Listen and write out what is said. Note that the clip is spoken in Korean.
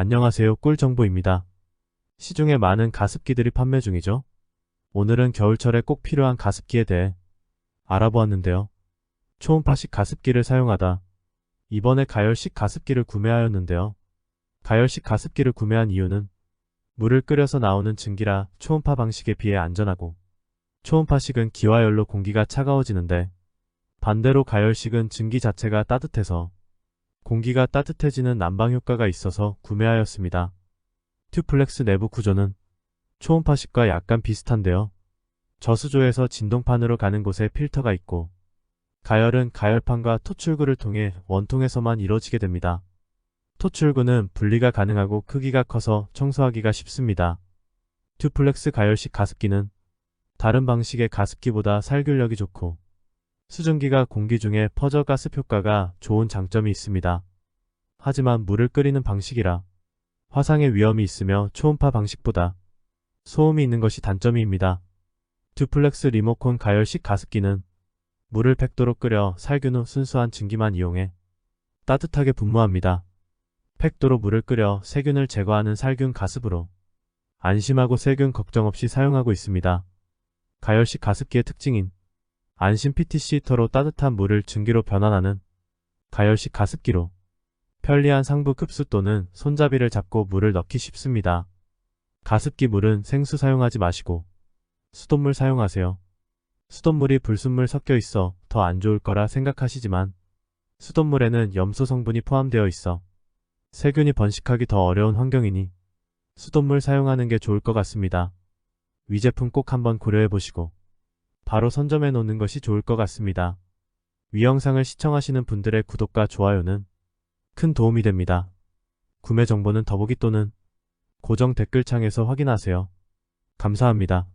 안녕하세요 꿀정보입니다. 시중에 많은 가습기들이 판매 중이죠. 오늘은 겨울철에 꼭 필요한 가습기에 대해 알아보았는데요. 초음파식 가습기를 사용하다 이번에 가열식 가습기를 구매하였는데요. 가열식 가습기를 구매한 이유는 물을 끓여서 나오는 증기라 초음파 방식에 비해 안전하고 초음파식은 기와열로 공기가 차가워지는데 반대로 가열식은 증기 자체가 따뜻해서 공기가 따뜻해지는 난방 효과가 있어서 구매하였습니다. 튜플렉스 내부 구조는 초음파식과 약간 비슷한데요. 저수조에서 진동판으로 가는 곳에 필터가 있고 가열은 가열판과 토출구를 통해 원통에서만 이루어지게 됩니다. 토출구는 분리가 가능하고 크기가 커서 청소하기가 쉽습니다. 튜플렉스 가열식 가습기는 다른 방식의 가습기보다 살균력이 좋고 수증기가 공기 중에 퍼져 가습 효과가 좋은 장점이 있습니다. 하지만 물을 끓이는 방식이라 화상의 위험이 있으며 초음파 방식보다 소음이 있는 것이 단점입니다. 듀플렉스 리모콘 가열식 가습기는 물을 100도로 끓여 살균 후 순수한 증기만 이용해 따뜻하게 분무합니다. 100도로 물을 끓여 세균을 제거하는 살균 가습으로 안심하고 세균 걱정 없이 사용하고 있습니다. 가열식 가습기의 특징인 안심 PTC 히터로 따뜻한 물을 증기로 변환하는 가열식 가습기로 편리한 상부 급수 또는 손잡이를 잡고 물을 넣기 쉽습니다. 가습기 물은 생수 사용하지 마시고 수돗물 사용하세요. 수돗물이 불순물 섞여 있어 더 안 좋을 거라 생각하시지만 수돗물에는 염소 성분이 포함되어 있어 세균이 번식하기 더 어려운 환경이니 수돗물 사용하는 게 좋을 것 같습니다. 위 제품 꼭 한번 고려해 보시고 바로 선점해 놓는 것이 좋을 것 같습니다. 위 영상을 시청하시는 분들의 구독과 좋아요는 큰 도움이 됩니다. 구매 정보는 더보기 또는 고정 댓글창에서 확인하세요. 감사합니다.